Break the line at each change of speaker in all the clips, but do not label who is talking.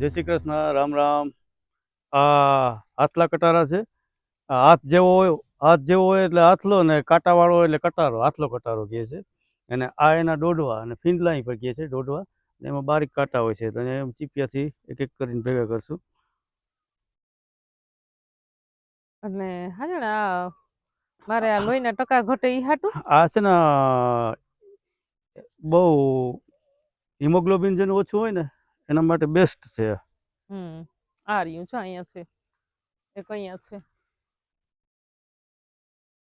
જય શ્રી કૃષ્ણ રામ રામ. આ હાથલા કટારા છે? આ હાથ જેવો હોય હાથ જેવો હોય એટલે હાથલો ને કાંટાવાળો એટલે કટારો હાથલો કટારો કહે છે. અને આ એના દોઢવા અને ફીંદલા પર કહે છે દોઢવા. એમાં બારીક કાંટા હોય છે તો એમ ચીપિયાથી એક એક કરીને ભેગા કરશું.
અને હા મારે આ લોહીના ટકા ઘટે ઈ હાટું.
આ છે ને બહુ હિમોગ્લોબિન જેનું ઓછું હોય ને એના માટે બેસ્ટ છે.
હમ આ રહ્યું છે અહીંયા છે. એક અહીંયા છે.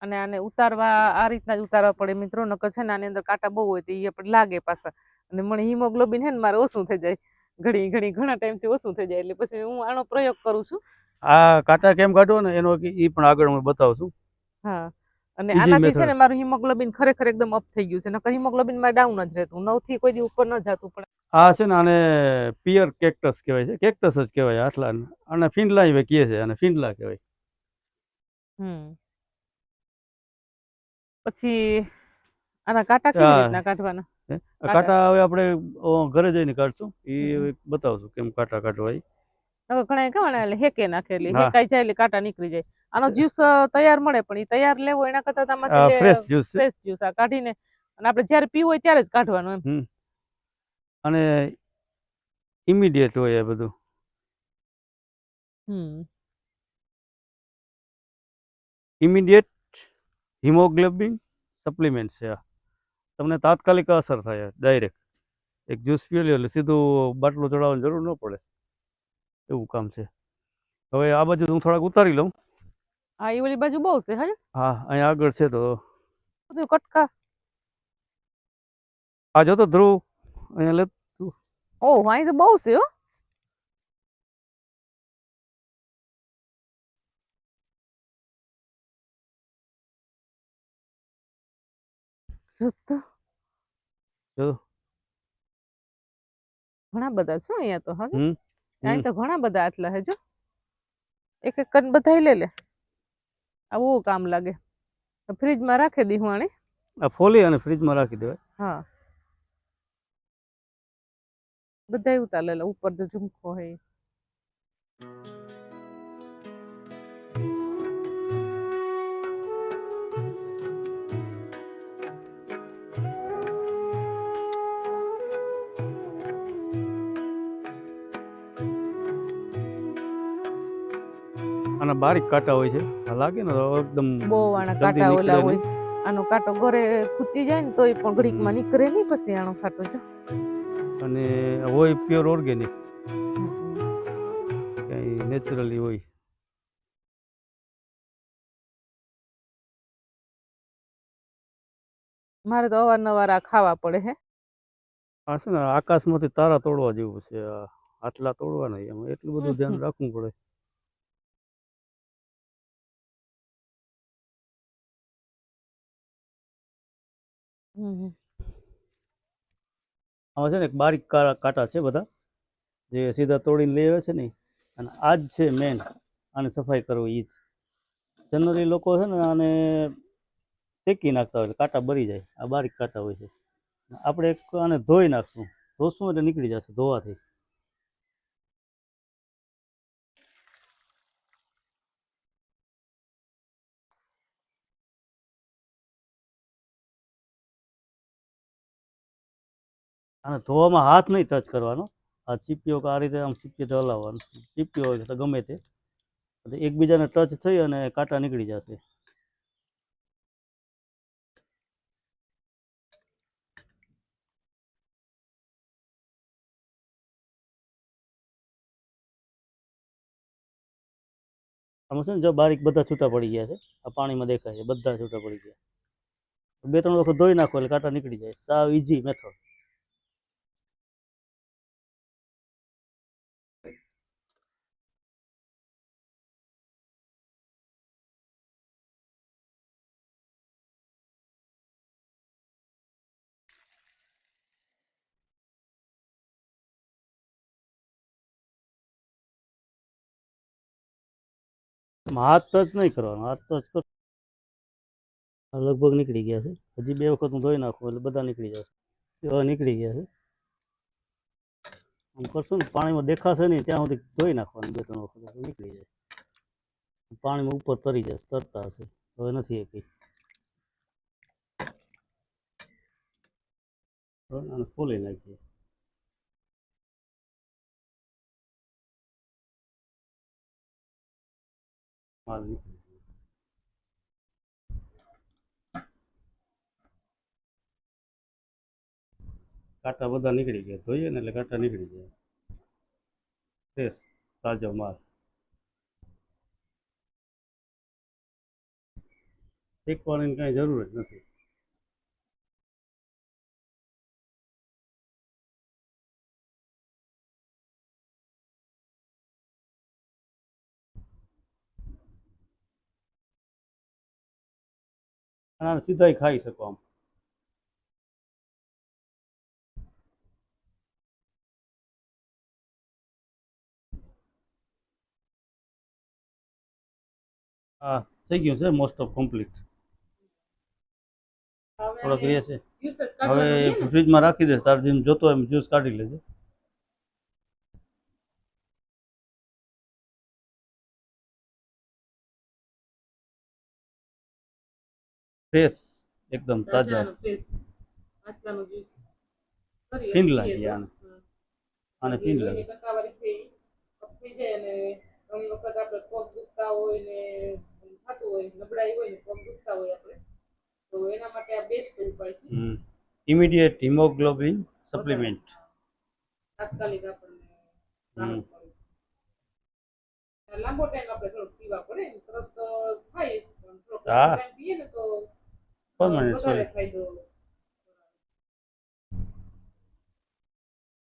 અને આને ઉતારવા આ રીતના જ ઉતારવા પડે મિત્રો નકર છે ને આની અંદર કાંટા બહુ હોય તો એ પણ લાગે પાછા. અને મને હિમોગ્લોબિન હે ને મારે ઓછું થઈ જાય. ઘણી ઘણી ઘણા ટાઈમથી ઓછું થઈ જાય એટલે પછી હું આનો પ્રયોગ કરું છું.
આ કાંટા કેમ કાઢવો ને એનો એ પણ આગળ હું બતાવું છું.
હા. અને આનાથી છે ને મારું હિમોગ્લોબિન ખરેખર એકદમ અપ થઈ ગયું છે. નકર હિમોગ્લોબિનમાં ડાઉન જ રહેતું. નવથી કોઈ દી ઉપર ન જતું પણ.
આ છે ને આને પિયર કેક્ટસ કહેવાય છે. કેક્ટસ જ કહેવાય આટલા. અને ફિંડલા એ કહે છે. અને ફિંડલા કહેવાય.
હમ. પછી આના કાંટા કેવી રીતના કાઢવાના? કાટા.
હવે આપણે ઘરે જઈને કાઢશું. એ બતાવશું કેમ કાંટા કાઢવા ઈ.
ઘણા કહેવાના એટલે હેકે નાખે એટલે
હા.
હેકાઈ જાય એટલે કાંટા નીકળી જાય. આનો જ્યુસ તૈયાર મળે પણ એ તૈયાર લેવો એના કરતા તમારે
ફ્રેશ જ્યુસ
ફ્રેશ જ્યુસ આ કાઢીને અને આપણે જ્યારે પીવું હોય ત્યારે જ કાઢવાનું એમ.
અને ઇમિડિયેટ હોય એ બધું.
હમ.
ઇમિડિયેટ હિમોગ્લોબિન સપ્લિમેન્ટ છે આ. તમને તાત્કાલિક અસર થાય ડાયરેક્ટ એક જ્યુસ પી એટલે સીધું બાટલું ચડાવવાની જરૂર ન પડે. એવું કામ છે. હવે આ બાજુ હું થોડાક ઉતારી લઉં.
હા એ ઓલી બાજુ બહુ છે હા
હા અહીંયા આગળ છે તો.
બધું કટકા.
આ જોતો ધ્રુવ અહીંયા લે.
ઓહ અહીં તો બહુ છે હો. જો તો.
જો.
ઘણા બધા છે અહીંયા તો હા
હમ
અહીં તો ઘણા બધા આટલા હે જો. એક એક કરીને બધા લે લે. આ બહુ કામ લાગે. ફ્રીજમાં રાખી દી હું
આ ફોલી અને ફ્રીજમાં રાખી દેવાય.
હા. બધા ઉતાર લે લે ઉપર જો ઝુમકો હોય.
આના બારીક કાંટા હોય છે. લાગે ને એકદમ
બહુ આના કાંટા ઓલા હોય. આનો કાંટો ઘરે ખૂચી જાય ને તોય પણ ઘડીકમાં નીકળે નહીં પછી આનો કાંટો જો.
અને હોય પ્યોર ઓર્ગેનિક કઈ નેચરલી હોય.
મારે તો અવારનવાર આ ખાવા પડે હે.
આ છે ને આકાશમાંથી તારા તોડવા જેવું છે. આટલા તોડવાના એમાં. એટલું બધું ધ્યાન રાખવું પડે. આમાં છે ને એક બારીક કાંટા છે બધા, જે સીધા તોડીને લઈ આવે છે ને અને આ જ છે મેન આને સફાઈ કરવી એ જ. જનરલી લોકો છે ને આને શેકી નાખતા હોય કાંટા બરી જાય. આ બારીક કાંટા હોય છે. આપણે એક આને ધોઈ નાખશું. ધોશું એટલે નીકળી જશે ધોવાથી. આને ધોવામાં હાથ નહીં ટચ કરવાનો. આ ચીપીઓ આ રીતે આમ ચીપીઓ હલાવવાનું. ચીપીઓ હોય તો ગમે તે. એકબીજાને ટચ થઈ અને કાંટા નીકળી જશે. આમાં છે ને જો બારીક બધા છૂટા પડી ગયા છે. આ પાણીમાં દેખાય છે. બધા છૂટા પડી ગયા. બે ત્રણ વખત ધોઈ નાખો એટલે કાંટા નીકળી જાય. સાવ ઇઝી મેથડ હાથ ટચ નહીં કરવાનો, હાથ ટચ કર. લગભગ નીકળી ગયા છે. હજી બે વખત હું ધોઈ નાખું એટલે બધા નીકળી જશે. એવા નીકળી ગયા છે. આમ કરશું ને, પાણીમાં દેખાશે નહીં, ત્યાં સુધી ધોઈ નાખવાનું બે ત્રણ વખત નીકળી જાય. પાણીમાં ઉપર તરી જાય તરતા હશે. હવે નથી એકી. બરાબર? અને ખોલી નાખીએ. જાય. કાંટા બધા નીકળી ગયા. ધોઈએ ને એટલે કાંટા નીકળી જાય ફ્રેશ તાજો માલ. શીખવાની કાંઈ જરૂર જ નથી. અને આને સીધા ખાઈ શકો આમ. હા થઈ ગયું છે મોસ્ટ ઓફ કમ્પ્લીટ થોડોક છે. હવે ફ્રીજમાં રાખી દેશ તાર જેમ જોતો એમ જ્યુસ કાઢી લેજે. ફ્રેશ એકદમ તાજા.
પીએ
લાગી આને. આને ફીણ લાગે
ઘણી વખત આપણે પગ દુખતા હોય ને થતું હોય નબળાઈ હોય ને પગ દુખતા હોય આપણે. તો એના માટે આ બેસ્ટ ઉપાય છે.
ઇમિડિયેટ હિમોગ્લોબિન સપ્લિમેન્ટ
તાત્કાલિક આપણને લાંબો ટાઈમ આપણે થોડુંક પીવા પડે તરત થાય પણ થોડોક ટાઈમ પીએ ને તો
permanent.
Well,